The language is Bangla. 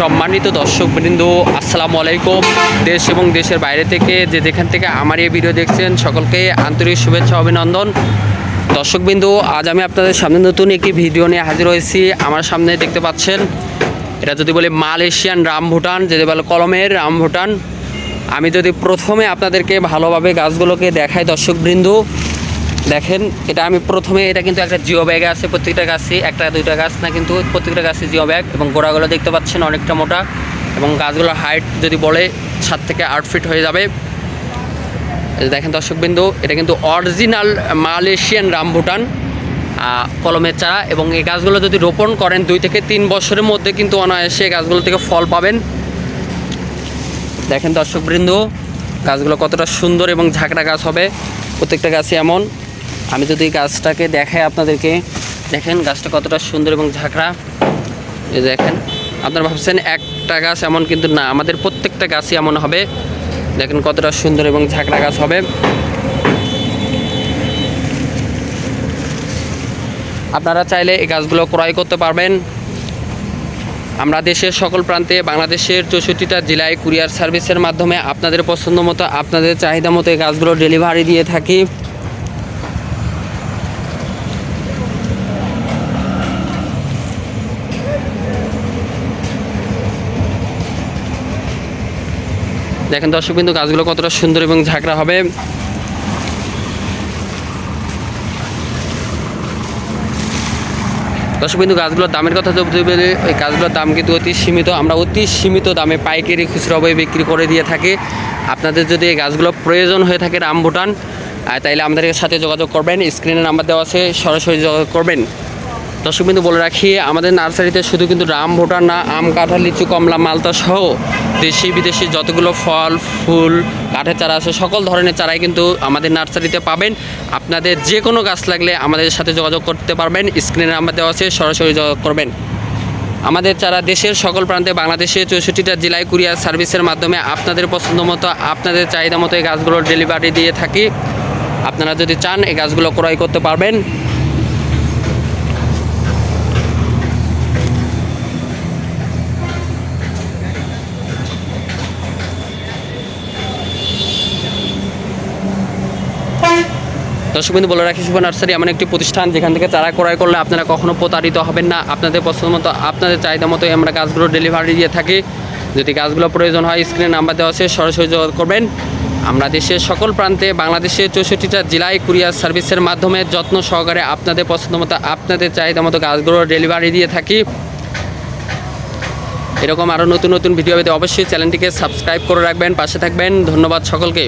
সম্মানিত দর্শকবৃন্দ, আসসালামু আলাইকুম। দেশ এবং দেশের বাইরে থেকে যে যেখান থেকে আমার এই ভিডিও দেখছেন, সকলকে আন্তরিক শুভেচ্ছা, অভিনন্দন। দর্শকবৃন্দ, আজ আমি আপনাদের সামনে নতুন একটি ভিডিও নিয়ে হাজির হয়েছি। আমার সামনে দেখতে পাচ্ছেন, এটা যদি বলি মালয়েশিয়ান রাম ভুটান যদি বলে কলমের রাম ভুটান আমি যদি প্রথমে আপনাদেরকে ভালোভাবে গাছগুলোকে দেখাই দর্শকবৃন্দ দেখেন, এটা আমি প্রথমে, এটা কিন্তু একটা জিও ব্যাগে আছে, প্রত্যেকটা গাছই একটা, দুইটা গাছ না, কিন্তু প্রত্যেকটা গাছে জিও ব্যাগ এবং গোড়াগুলো দেখতে পাচ্ছেন অনেকটা মোটা এবং গাছগুলোর হাইট যদি বলে সাত থেকে আট ফিট হয়ে যাবে। দেখেন দর্শকবিন্দু, এটা কিন্তু অরিজিনাল মালয়েশিয়ান রামভুটান কলমের চারা এবং এই গাছগুলো যদি রোপণ করেন দুই থেকে তিন বছরের মধ্যে কিন্তু অনায়াসে এই গাছগুলো থেকে ফল পাবেন। দেখেন দর্শকবৃন্দ, গাছগুলো কতটা সুন্দর এবং ঝাঁকড়া গাছ হবে, প্রত্যেকটা গাছই এমন। আমি যদি গাছটাকে দেখাই আপনাদেরকে, দেখেন গাছটা কতটা সুন্দর এবং ঝাঁকড়া। এই দেখেন, আপনারা ভাবছেন একটা গাছ এমন, কিন্তু না, আমাদের প্রত্যেকটা গাছই এমন হবে। দেখেন কতটা সুন্দর এবং ঝাঁকড়া গাছ হবে। আপনারা চাইলে এই গাছগুলো ক্রয় করতে পারবেন। আমরা দেশের সকল প্রান্তে, বাংলাদেশের চৌষট্টিটা জেলায় কুরিয়ার সার্ভিসের মাধ্যমে আপনাদের পছন্দ মতো আপনাদের চাহিদা মতো এই গাছগুলো ডেলিভারি দিয়ে থাকি। দেখেন দর্শক বিন্দু গাছগুলো কতটা সুন্দর এবং ঝাঁকড়া হবে। দর্শক বিন্দু গাছগুলোর দামের কথা যদি বলি ওই গাছগুলোর দাম কিন্তু অতি সীমিত। আমরা অতি সীমিত দামে পাইকারি খুচরাভাবে বিক্রি করে দিয়ে থাকি। আপনাদের যদি এই গাছগুলো প্রয়োজন হয়ে থাকে রামভুটান আহ, তাইলে আমাদের সাথে যোগাযোগ করবেন। স্ক্রিনে নাম্বার দেওয়া আছে সরাসরি যোগাযোগ করবেন। দর্শক বিন্দু বলে রাখি, আমাদের নার্সারিতে শুধু কিন্তু রাম ভুটান না, আম, কাঁঠাল, লিচু, কমলা, মালতা সহ দেশি, বিদেশি যতগুলো ফল, ফুল, কাঠের চারা আছে, সকল ধরনের চারাই কিন্তু আমাদের নার্সারিতে পাবেন। আপনাদের যে কোনো গাছ লাগলে আমাদের সাথে যোগাযোগ করতে পারবেন। স্ক্রিনে নাম্বার দেওয়া আছে, সরাসরি যোগাযোগ করবেন। আমাদের চারা দেশের সকল প্রান্তে, বাংলাদেশের চৌষট্টিটা জেলায় কুরিয়ার সার্ভিসের মাধ্যমে আপনাদের পছন্দ মতো, আপনাদের চাহিদা মতো এই গাছগুলোর ডেলিভারি দিয়ে থাকি। আপনারা যদি চান, এই গাছগুলো ক্রয় করতে পারবেন। দর্শক বিন্দু, বলে রাখি শুভ নার্সারি এমন একটি প্রতিষ্ঠান যেখান থেকে চারা ক্রয় করলে আপনারা কখনো প্রতারিত হবেন না। আপনাদের পছন্দ মতো, আপনাদের চাহিদা মতো আমরা গাছগুলো ডেলিভারি দিয়ে থাকি। যদি গাছগুলো প্রয়োজন হয় স্ক্রিনে নাম্বার দেওয়া আছে, সরাসরি যোগাযোগ করবেন। আমরা দেশের সকল প্রান্তে, বাংলাদেশের চৌষট্টিটা জেলায় কুরিয়ার সার্ভিসের মাধ্যমে যত্ন সহকারে আপনাদের পছন্দ মতো, আপনাদের চাহিদা মতো গাছগুলো ডেলিভারি দিয়ে থাকি। এরকম আরও নতুন নতুন ভিডিও পেতে অবশ্যই চ্যানেলটিকে সাবস্ক্রাইব করে রাখবেন, পাশে থাকবেন। ধন্যবাদ সকলকে।